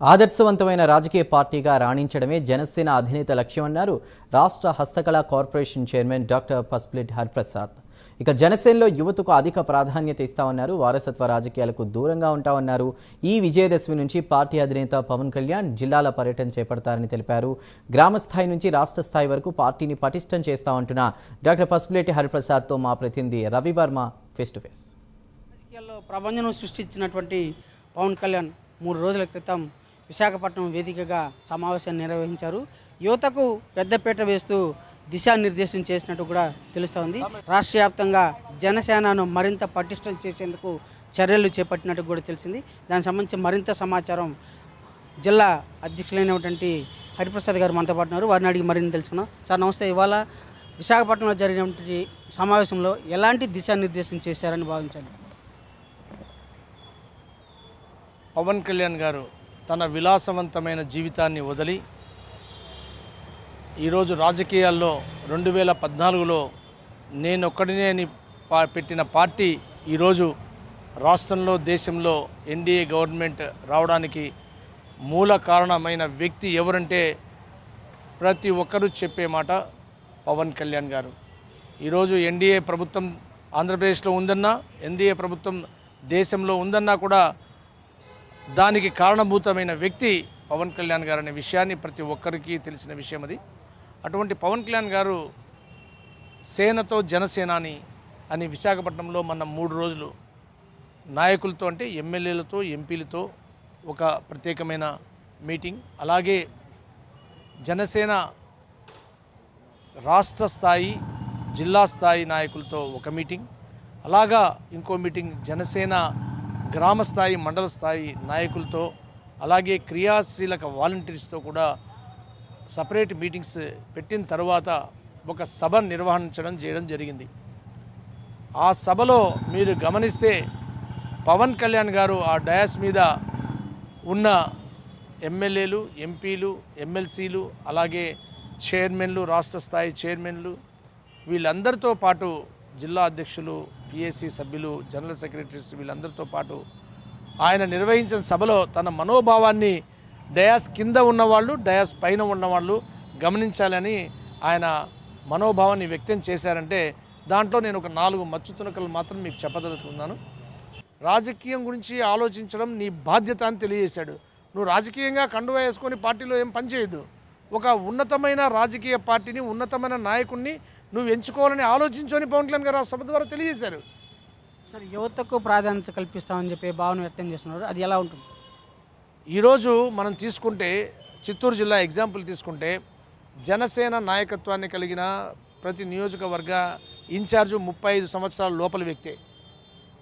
ఆదర్శవంతమైన రాజకీయ పార్టీగా రాణించడమే జనసేన అధినేత లక్ష్యమన్నారు రాష్ట్ర హస్తకళా కార్పొరేషన్ చైర్మన్ డాక్టర్ పస్ప్లిట్ హర్ప్రసాద్. ఇక జనసేనలో యువతకు అధిక ప్రాధాన్యత ఇస్తామన్నారు వారసత్వ రాజకీయాలకు దూరంగా ఉంటామన్నారు. ఈ విజయదశమి నుంచి పార్టీ అధినేత పవన్ కళ్యాణ్ జిల్లాల పర్యటన చేపడతారని తెలిపారు. గ్రామ స్థాయి నుంచి రాష్ట్ర స్థాయి వరకు పార్టీని పటిష్టం చేస్తామంటున్న డాక్టర్ పసుపులేటి హరిప్రసాద్తో మా ప్రతినిధి రవివర్మ ఫేస్ టు ఫేస్. రాజకీయాల్లో ప్రభంజనం సృష్టించినటువంటి పవన్ కళ్యాణ్ మూడు రోజుల క్రితం విశాఖపట్నం వేదికగా సమావేశాన్ని నిర్వహించారు. యువతకు పెద్దపీట వేస్తూ దిశానిర్దేశం చేసినట్టు కూడా తెలుస్తూ ఉంది రాష్ట్ర వ్యాప్తంగా జనసేనను మరింత పటిష్టం చేసేందుకు చర్యలు చేపట్టినట్టు కూడా తెలిసింది. దానికి సంబంధించి మరింత సమాచారం జిల్లా అధ్యక్షులైనటువంటి హరిప్రసాద్ గారు మనతో పాటు ఉన్నారు. వారిని అడిగి మరిన్ని తెలుసుకున్నాం సార్ నమస్తే. ఇవాళ విశాఖపట్నంలో జరిగినటువంటి సమావేశంలో ఎలాంటి దిశానిర్దేశం చేశారని భావించాలి? పవన్ కళ్యాణ్ గారు తన విలాసవంతమైన జీవితాన్ని వదిలి ఈరోజు రాజకీయాల్లో రెండు వేల పద్నాలుగులో నేనొక్కడినే పా పెట్టిన పార్టీ ఈరోజు రాష్ట్రంలో దేశంలో ఎన్డీఏ గవర్నమెంట్ రావడానికి మూల కారణమైన వ్యక్తి ఎవరంటే ప్రతి ఒక్కరూ చెప్పే మాట పవన్ కళ్యాణ్ గారు. ఈరోజు ఎన్డీఏ ప్రభుత్వం ఆంధ్రప్రదేశ్లో ఉందన్నా ఎన్డీఏ ప్రభుత్వం దేశంలో ఉందన్నా కూడా దానికి కారణభూతమైన వ్యక్తి పవన్ కళ్యాణ్ గారు అనే విషయాన్ని ప్రతి ఒక్కరికి తెలిసిన విషయం అది. అటువంటి పవన్ కళ్యాణ్ గారు సేనతో జనసేనాని అని విశాఖపట్నంలో మన మూడు రోజులు నాయకులతో అంటే ఎమ్మెల్యేలతో ఎంపీలతో ఒక ప్రత్యేకమైన మీటింగ్. అలాగే జనసేన రాష్ట్ర స్థాయి జిల్లా స్థాయి నాయకులతో ఒక మీటింగ్. అలాగా ఇంకో మీటింగ్ జనసేన గ్రామ స్థాయి మండల స్థాయి నాయకులతో అలాగే క్రియాశీలక వాలంటీర్స్తో కూడా సపరేట్ మీటింగ్స్ పెట్టిన తర్వాత ఒక సభ నిర్వహించడం చేయడం జరిగింది. ఆ సభలో మీరు గమనిస్తే పవన్ కళ్యాణ్ గారు ఆ డయాస్ మీద ఉన్న ఎమ్మెల్యేలు ఎంపీలు ఎమ్మెల్సీలు అలాగే చైర్మన్లు రాష్ట్ర స్థాయి చైర్మన్లు వీళ్ళందరితో పాటు జిల్లా అధ్యక్షులు పిఎస్సీ సభ్యులు జనరల్ సెక్రటరీస్ వీళ్ళందరితో పాటు ఆయన నిర్వహించిన సభలో తన మనోభావాన్ని డయాస్ కింద ఉన్నవాళ్ళు డయాస్ పైన ఉన్నవాళ్ళు గమనించాలని ఆయన మనోభావాన్ని వ్యక్తం చేశారంటే దాంట్లో నేను ఒక నాలుగు మచ్చు తునకలు మాత్రం మీకు చెప్పదలుచుకున్నాను. రాజకీయం గురించి ఆలోచించడం నీ బాధ్యత అని తెలియజేశాడు. నువ్వు రాజకీయంగా కండువా వేసుకొని పార్టీలో ఏం పనిచేయదు ఒక ఉన్నతమైన రాజకీయ పార్టీని ఉన్నతమైన నాయకుడిని నువ్వు ఎంచుకోవాలని ఆలోచించని పవన్ కళ్యాణ్ గారు ఆ సభ ద్వారా తెలియజేశారు. సార్ యువతకు ప్రాధాన్యత కల్పిస్తామని చెప్పి భావన వ్యక్తం చేస్తున్నారు. అది ఎలా ఉంటుంది? ఈరోజు మనం తీసుకుంటే చిత్తూరు జిల్లా ఎగ్జాంపుల్ తీసుకుంటే జనసేన నాయకత్వాన్ని కలిగిన ప్రతి నియోజకవర్గ ఇన్ఛార్జు ముప్పై ఐదు సంవత్సరాల లోపల వ్యక్తే.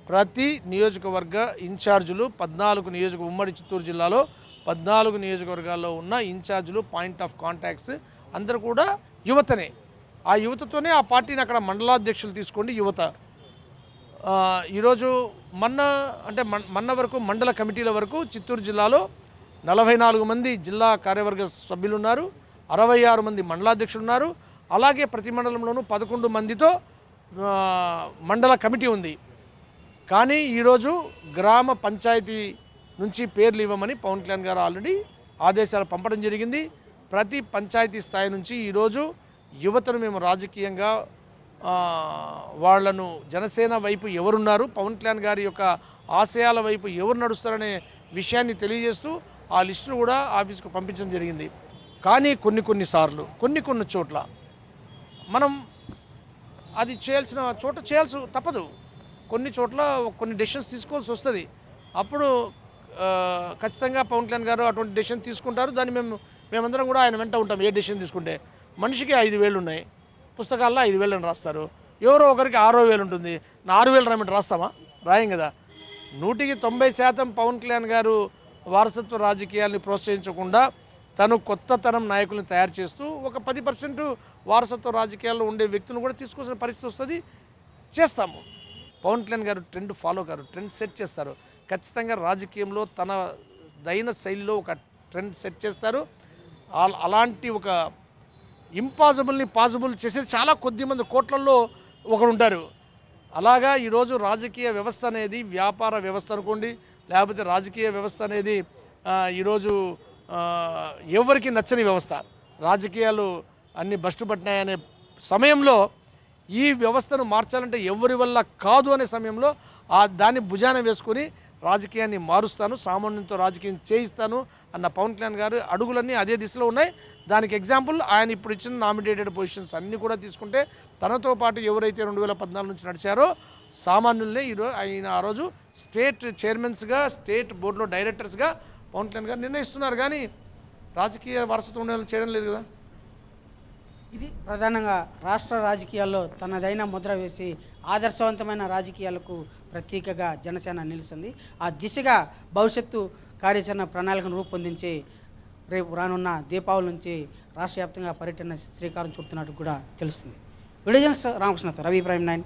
ప్రతి నియోజకవర్గ ఇన్ఛార్జులు పద్నాలుగు నియోజక ఉమ్మడి చిత్తూరు జిల్లాలో పద్నాలుగు నియోజకవర్గాల్లో ఉన్న ఇన్ఛార్జులు పాయింట్ ఆఫ్ కాంటాక్ట్స్ అందరూ కూడా యువతనే. ఆ యువతతోనే ఆ పార్టీని అక్కడ మండలాధ్యక్షులు తీసుకోండి యువత. ఈరోజు మొన్న అంటే మన్- మొన్న వరకు మండల కమిటీల వరకు చిత్తూరు జిల్లాలో నలభై నాలుగు మంది జిల్లా కార్యవర్గ సభ్యులు ఉన్నారు అరవై ఆరు మంది మండలాధ్యక్షులు ఉన్నారు అలాగే ప్రతి మండలంలోనూ పదకొండు మందితో మండల కమిటీ ఉంది. కానీ ఈరోజు గ్రామ పంచాయతీ నుంచి పేర్లు ఇవ్వమని పవన్ కళ్యాణ్ గారు ఆల్రెడీ ఆదేశాలు పంపడం జరిగింది. ప్రతి పంచాయతీ స్థాయి నుంచి ఈరోజు యువతను మేము రాజకీయంగా వాళ్ళను వాళ్ళను జనసేన వైపు ఎవరున్నారు పవన్ కళ్యాణ్ గారి యొక్క ఆశయాల వైపు ఎవరు నడుస్తారనే విషయాన్ని తెలియజేస్తూ ఆ లిస్టును కూడా ఆఫీస్కు పంపించడం జరిగింది. కానీ కొన్ని కొన్ని సార్లు కొన్ని కొన్ని చోట్ల మనం అది చేయాల్సిన చోట చేయాల్సి తప్పదు. కొన్ని చోట్ల కొన్ని డెసిషన్స్ తీసుకోవాల్సి వస్తుంది. అప్పుడు ఖచ్చితంగా పవన్ కళ్యాణ్ గారు అటువంటి డెసిషన్ తీసుకుంటారు. దాన్ని మేము మేమందరం కూడా ఆయన వెంట ఉంటాం ఏ డెసిషన్ తీసుకుంటే. మనిషికి ఐదు వేలు ఉన్నాయి. పుస్తకాల్లో ఐదు వేలు అని రాస్తారు. ఎవరో ఒకరికి ఆరో వేలు ఉంటుంది. ఆరు వేలు రాయమంటే రాస్తామా? రాయం కదా. నూటికి తొంభై శాతం పవన్ కళ్యాణ్ గారు వారసత్వ రాజకీయాల్ని ప్రోత్సహించకుండా తను కొత్త తరం నాయకుల్ని తయారు చేస్తూ ఒక పది పర్సెంట్ వారసత్వ రాజకీయాల్లో ఉండే వ్యక్తులను కూడా తీసుకొచ్చిన పరిస్థితి వస్తుంది. చేస్తాము. Pawan Kalyan garu trend follow garu trend set చేస్తారు. ఖచ్చితంగా రాజకీయంలో తన దైన శైలిలో ఒక ట్రెండ్ సెట్ చేస్తారు. అలాంటి ఒక ఇంపాసిబుల్ని పాసిబుల్ చేసేది చాలా కొద్ది మంది కోట్లల్లో ఒకరు ఉంటారు అలాగా ఈరోజు రాజకీయ వ్యవస్థ అనేది వ్యాపార వ్యవస్థ అనుకోండి లేకపోతే రాజకీయ వ్యవస్థ అనేది ఈరోజు ఎవరికి నచ్చని వ్యవస్థ. రాజకీయాలు అన్ని బస్టు పట్టినాయనే సమయంలో ఈ వ్యవస్థను మార్చాలంటే ఎవరి వల్ల కాదు అనే సమయంలో ఆ దాన్ని భుజాన వేసుకొని రాజకీయాన్ని మారుస్తాను సామాన్యంతో రాజకీయం చేయిస్తాను అన్న పవన్ కళ్యాణ్ గారు అడుగులన్నీ అదే దిశలో ఉన్నాయి. దానికి ఎగ్జాంపుల్ ఆయన ఇప్పుడు ఇచ్చిన నామినేటెడ్ పొజిషన్స్ అన్నీ కూడా తీసుకుంటే తనతో పాటు ఎవరైతే రెండు వేల పద్నాలుగు నుంచి నడిచారో సామాన్యుల్నే ఈరోజు ఆయన ఆ రోజు స్టేట్ చైర్మన్స్గా స్టేట్ బోర్డులో డైరెక్టర్స్గా పవన్ కళ్యాణ్ గారు నిర్ణయిస్తున్నారు. కానీ రాజకీయ వారసత్వం చేయడం లేదు కదా. ఇది ప్రధానంగా రాష్ట్ర రాజకీయాల్లో తనదైన ముద్ర వేసి ఆదర్శవంతమైన రాజకీయాలకు ప్రతీకగా జనసేన నిలుస్తుంది. ఆ దిశగా భవిష్యత్తు కార్యాచరణ ప్రణాళికను రూపొందించి రేపు రానున్న దీపావళి నుంచి రాష్ట్ర వ్యాప్తంగా పర్యటన శ్రీకారం చుడుతున్నట్టు కూడా తెలుస్తుంది. విడిజన్స్ రామకృష్ణ రవి ప్రైమ్ నైన్.